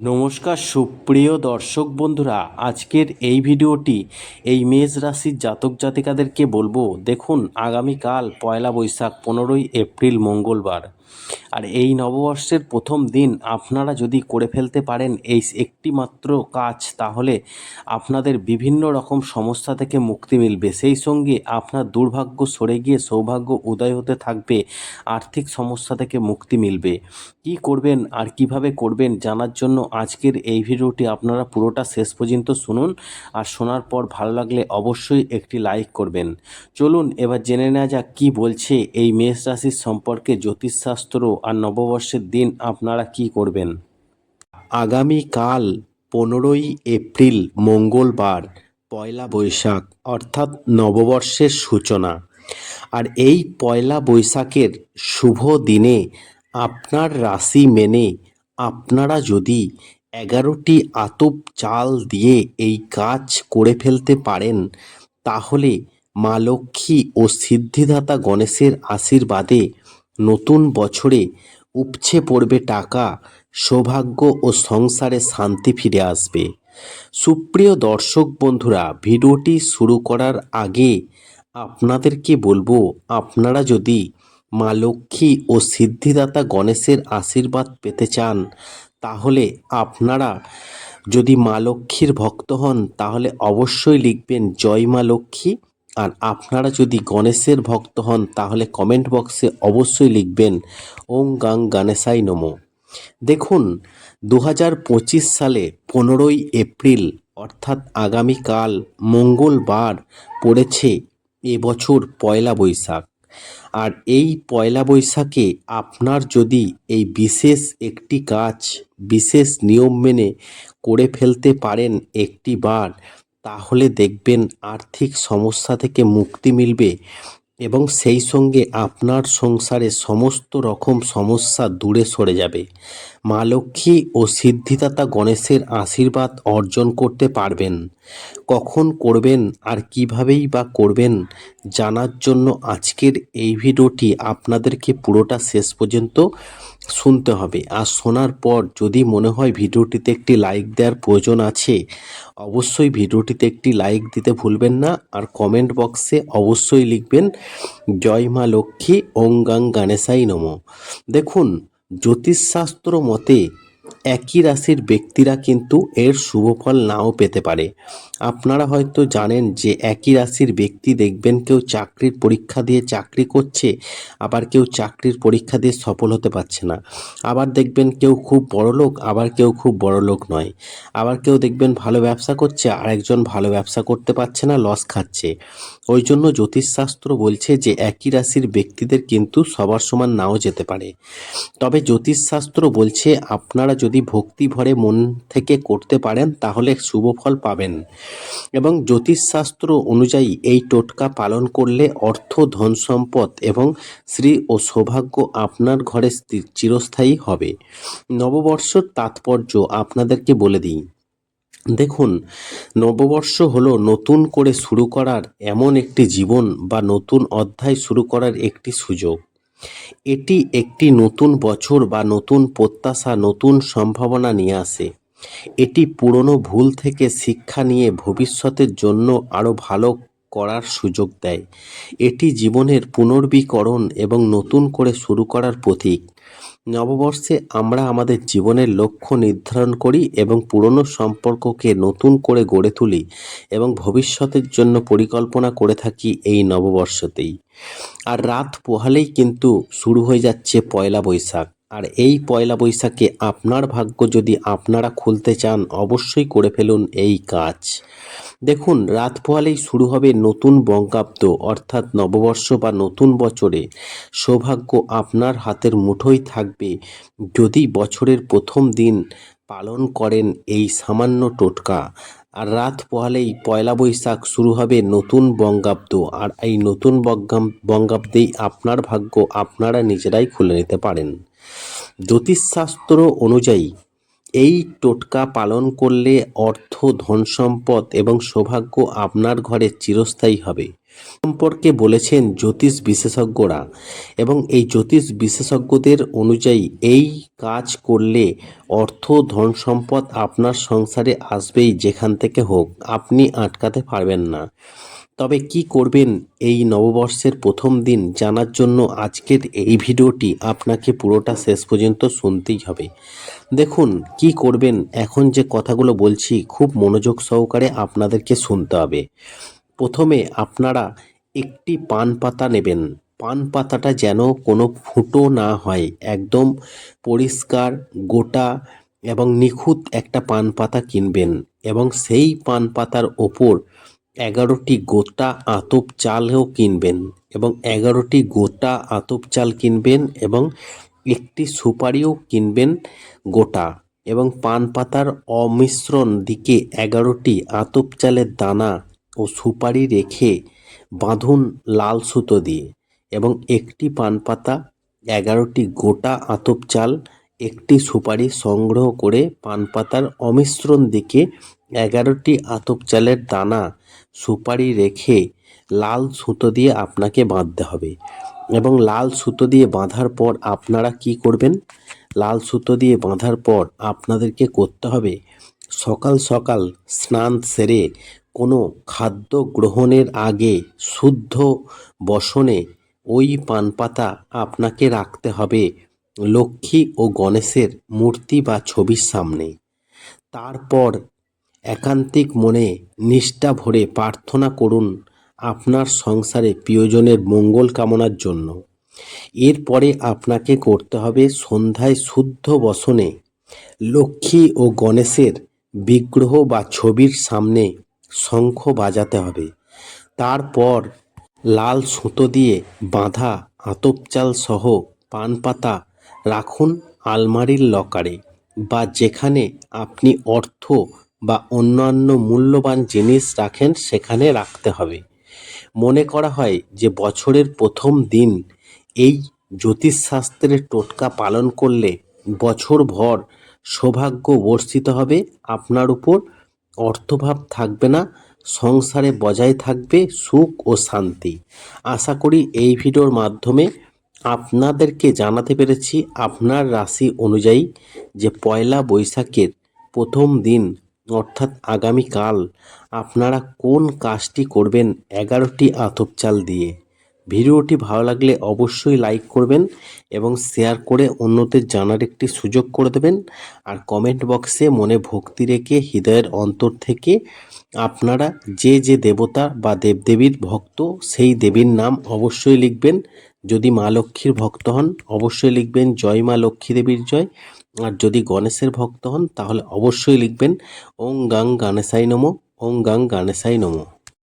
নমস্কার সুপ্রিয় দর্শক বন্ধুরা, আজকের এই ভিডিওটি এই মেষ রাশির জাতক জাতিকাদেরকে বলব। দেখুন, আগামীকাল পয়লা বৈশাখ, পনেরোই এপ্রিল, মঙ্গলবার। আর এই নববর্ষের প্রথম দিন আপনারা যদি করে ফেলতে পারেন এই একটি মাত্র কাজ, তাহলে আপনাদের বিভিন্ন রকম সমস্যা থেকে মুক্তি মিলবে। সেই সঙ্গে আপনার দুর্ভাগ্য সরে গিয়ে সৌভাগ্য উদয় হতে থাকবে, আর্থিক সমস্যা থেকে মুক্তি মিলবে। কি করবেন আর কীভাবে করবেন জানার জন্য আজকের এই ভিডিওটি আপনারা পুরোটা শেষ পর্যন্ত শুনুন আর শোনার পর ভালো লাগলে অবশ্যই একটি লাইক করবেন। চলুন এবার জেনে নেওয়া যাক কী বলছে এই মেষ রাশির সম্পর্কে জ্যোতিষশাস্ত্র আর নববর্ষের দিন আপনারা কি করবেন? আগামীকাল পনেরোই এপ্রিল, মঙ্গলবার, পয়লা বৈশাখ, অর্থাৎ নববর্ষের সূচনা। আর এই পয়লা বৈশাখের শুভ দিনে আপনার রাশি মেনে আপনারা যদি এগারোটি আতপ চাল দিয়ে এই কাজ করে ফেলতে পারেন, তাহলে মা লক্ষ্মী ও সিদ্ধিদাতা গণেশের আশীর্বাদে নতুন বছরে উপচে পড়বে টাকা, সৌভাগ্য ও সংসারে শান্তি ফিরে আসবে। সুপ্রিয় দর্শক বন্ধুরা, ভিডিওটি শুরু করার আগে আপনাদেরকে বলব, আপনারা যদি মা লক্ষ্মী ও সিদ্ধিদাতা গণেশের আশীর্বাদ পেতে চান, তাহলে আপনারা যদি মা লক্ষ্মীর ভক্ত হন, তাহলে অবশ্যই লিখবেন, জয় মা লক্ষ্মী। আর আপনারা যদি গণেশের ভক্ত হন, তাহলে কমেন্ট বক্সে অবশ্যই লিখবেন ওং গাং গণেশাই নমো। দেখুন দু হাজার পঁচিশ সালে পনেরোই এপ্রিল, অর্থাৎ আগামীকাল মঙ্গলবার, পড়েছে এবছর পয়লা বৈশাখ। আর এই পয়লা বৈশাখে আপনার যদি এই বিশেষ একটি কাজ, বিশেষ নিয়ম মেনে করে ফেলতে পারেন একটি বার তাহলে দেখবেন আর্থিক সমস্যা থেকে মুক্তি মিলবে এবং সেই সঙ্গে আপনার সংসারে সমস্ত রকম সমস্যা দূরে সরে যাবে। মা লক্ষ্মী ও সিদ্ধিদাতা গণেশের আশীর্বাদ অর্জন করতে পারবেন। কখন করবেন আর কিভাবেই বা করবেন জানার জন্য আজকের এই ভিডিওটি আপনাদেরকে পুরোটা শেষ পর্যন্ত শুনতে হবে। আর শোনার পর যদি মনে হয় ভিডিওটিতে একটি লাইক দেওয়ার প্রয়োজন আছে, অবশ্যই ভিডিওটিতে একটি লাইক দিতে ভুলবেন না। আর কমেন্ট বক্সে অবশ্যই লিখবেন, জয় মা লক্ষ্মী, ওং গাং গণেশাই নম। দেখুন, জ্যোতিষশাস্ত্র মতে একই রাশির ব্যক্তিরা কিন্তু এর শুভ ফল নাও পেতে পারে। আপনারা হয়তো জানেন যে একই রাশির ব্যক্তি দেখবেন কেউ চাকরির পরীক্ষা দিয়ে চাকরি করছে, আবার কেউ চাকরির পরীক্ষা দিয়ে সফল হতে পারছে না। আবার দেখবেন কেউ খুব বড় লোক, আবার কেউ খুব বড় লোক নয়। আবার কেউ দেখবেন ভালো ব্যবসা করছে আর একজন ভালো ব্যবসা করতে পারছে না, লস খাচ্ছে। ওই জন্য জ্যোতিষশাস্ত্র বলছে যে একই রাশির ব্যক্তিদের কিন্তু সবার সমান নাও যেতে পারে। তবে জ্যোতিষশাস্ত্র বলছে, আপনারা যদি ভক্তি ভরে মন থেকে করতে পারেন, তাহলে শুভ ফল পাবেন। এবং জ্যোতিষশাস্ত্র অনুযায়ী এই টোটকা পালন করলে অর্থ, ধন সম্পদ এবং শ্রী ও সৌভাগ্য আপনার ঘরে চিরস্থায়ী হবে। নববর্ষর তাৎপর্য আপনাদেরকে বলে দিই। দেখুন, নববর্ষ হলো নতুন করে শুরু করার এমন একটি জীবন বা নতুন অধ্যায় শুরু করার একটি সুযোগ। এটি একটি নতুন বছর বা নতুন প্রত্যাশা, নতুন সম্ভাবনা নিয়ে আসে। এটি পুরনো ভুল থেকে শিক্ষা নিয়ে ভবিষ্যতের জন্য আরও ভালো করার সুযোগ দেয়। এটি জীবনের পুনর্বীকরণ এবং নতুন করে শুরু করার প্রতীক। নববর্ষে আমরা আমাদের জীবনের লক্ষ্য নির্ধারণ করি এবং পুরনো সম্পর্ককে নতুন করে গড়ে তুলি এবং ভবিষ্যতের জন্য পরিকল্পনা করে থাকি এই নববর্ষতেই। আর রাত পোহালেই কিন্তু শুরু হয়ে যাচ্ছে পয়লা বৈশাখ। আর এই পয়লা বৈশাখে আপনার ভাগ্য যদি আপনারা খুলতে চান, অবশ্যই করে ফেলুন এই কাজ। দেখুন রাত পোহালেই শুরু হবে নতুন বঙ্গাব্দ, অর্থাৎ নববর্ষ বা নতুন বছরে। সৌভাগ্য আপনার হাতের মুঠোয় থাকবে। যদি বছরের প্রথম দিন পালন করেন এই সামান্য টোটকা। আর রাত পোহালেই পয়লা বৈশাখ শুরু হবে নতুন বঙ্গাব্দ। আর এই নতুন বঙ্গাব্দেই আপনার ভাগ্য আপনারা নিজেরাই খুলে নিতে পারেন। জ্যোতিষশাস্ত্র অনুযায়ী এই টোটকা পালন করলে অর্থ ধন সম্পদ এবং সৌভাগ্য আপনার ঘরে চিরস্থায়ী হবে। সম্পর্কে বলেছেন জ্যোতিষ বিশেষজ্ঞরা এবং এই জ্যোতিষ বিশেষজ্ঞদের অনুযায়ী এই কাজ করলে অর্থ, ধন সম্পদ আপনার সংসারে আসবেই যেখান থেকে হোক, আপনি আটকাতে পারবেন না। তবে কি করবেন এই নববর্ষের প্রথম দিন জানার জন্য আজকের এই ভিডিওটি আপনাকে পুরোটা শেষ পর্যন্ত শুনতেই হবে। দেখুন, কি করবেন? এখন যে কথাগুলো বলছি, খুব মনোযোগ সহকারে আপনাদেরকে শুনতে হবে। প্রথমে আপনারা একটি পান পাতা নেবেন। পান পাতাটা যেন কোনো ফুটো না হয়, একদম পরিষ্কার, গোটা এবং নিখুঁত একটা পান পাতা কিনবেন এবং সেই পান পাতার ওপর এগারোটি গোটা আতপ চালও কিনবেন এবং এগারোটি গোটা আতপ চাল কিনবেন এবং একটি সুপারিও কিনবেন গোটা এবং পান পাতার অমিশ্রণ দিকে এগারোটি আতপ চালের দানা ও সুপারি রেখে বাঁধুন লাল সুতো দিয়ে এবং একটি পান পাতা এগারোটি গোটা আতপ চাল, একটি সুপারি সংগ্রহ করে পান পাতার অমিশ্রণ দিকে এগারোটি আতপ চালের দানা সুপারি রেখে লাল সুতো দিয়ে আপনাকে বাঁধতে হবে। এবং লাল সুতো দিয়ে বাঁধার পর আপনারা কি করবেন? লাল সুতো দিয়ে বাঁধার পর আপনাদেরকে করতে হবে সকাল সকাল স্নান সেরে কোনো খাদ্য গ্রহণের আগে শুদ্ধ বসনে ওই পান পাতা আপনাকে রাখতে হবে লক্ষ্মী ও গণেশের মূর্তি বা ছবির সামনে। তারপর একান্তিক মনে নিষ্ঠা ভরে প্রার্থনা করুন আপনার সংসারে প্রিয়জনের মঙ্গল কামনার জন্য। এরপরে আপনাকে করতে হবে সন্ধ্যায় শুদ্ধ বসনে লক্ষ্মী ও গণেশের বিগ্রহ বা ছবির সামনে শঙ্খ বাজাতে হবে। তারপর লাল সুতো দিয়ে বাঁধা আতপ চাল সহ পান পাতা রাখুন আলমারির লকারে বা যেখানে আপনি অর্থ বা অন্যান্য মূল্যবান জিনিস রাখেন সেখানে রাখতে হবে। মনে করা হয় যে বছরের প্রথম দিন এই জ্যোতিষশাস্ত্রের টোটকা পালন করলে বছরভর সৌভাগ্য বর্ষিত হবে। আপনার উপর অর্থভাব থাকবে না, সংসারে বজায় থাকবে সুখ ও শান্তি। আশা করি এই ভিডিওর মাধ্যমে আপনাদেরকে জানাতে পেরেছি আপনার রাশি অনুযায়ী যে পয়লা বৈশাখের প্রথম দিন, অর্থাৎ আগামীকাল, আপনারা কোন কাজটি করবেন এগারোটি আতপ চাল দিয়ে। ভিডিওটি ভালো লাগলে অবশ্যই লাইক করবেন এবং শেয়ার করে অন্যদের জানার একটি সুযোগ করে দেবেন। আর কমেন্ট বক্সে মনে ভক্তি রেখে হৃদয়ের অন্তর থেকে আপনারা যে যে দেবতা বা দেবদেবীর ভক্ত, সেই দেবীর নাম অবশ্যই লিখবেন। যদি মা লক্ষ্মীর ভক্ত হন, অবশ্যই লিখবেন, জয় মা লক্ষ্মী দেবীর জয়। আর যদি গণেশের ভক্ত হন, তাহলে অবশ্যই লিখবেন, ওং গাং গানেশাই নমো, ওং গাং গানেশাই নমো।